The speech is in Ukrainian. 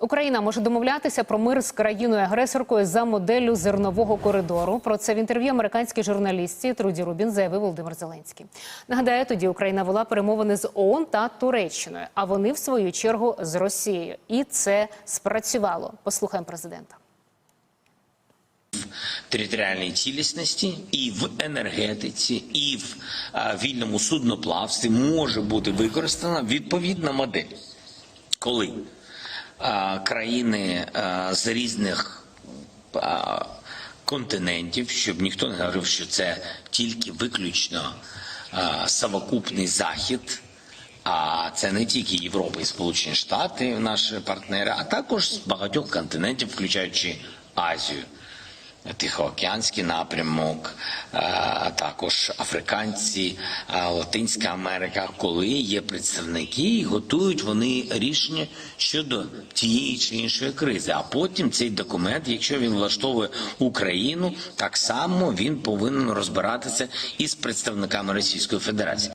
Україна може домовлятися про мир з країною агресоркою за моделлю зернового коридору. Про це в інтерв'ю американській журналістці Труді Рубін заявив Володимир Зеленський. Нагадаю, тоді Україна вела перемовини з ООН та Туреччиною, а вони в свою чергу з Росією. І це спрацювало. Послухаємо президента. територіальній цілісності і в енергетиці, і в вільному судноплавстві може бути використана відповідна модель, коли країни з різних континентів, щоб ніхто не говорив, що це тільки виключно самокупний захід. А це не тільки Європа і Сполучені Штати, наші партнери, а також з багатьох континентів, включаючи Азію. Тихоокеанський напрямок, е, а також африканці, е, Латинська Америка, коли є представники і готують вони рішення щодо тієї чи іншої кризи. А потім цей документ, якщо він влаштовує Україну, так само він повинен розбиратися із представниками Російської Федерації.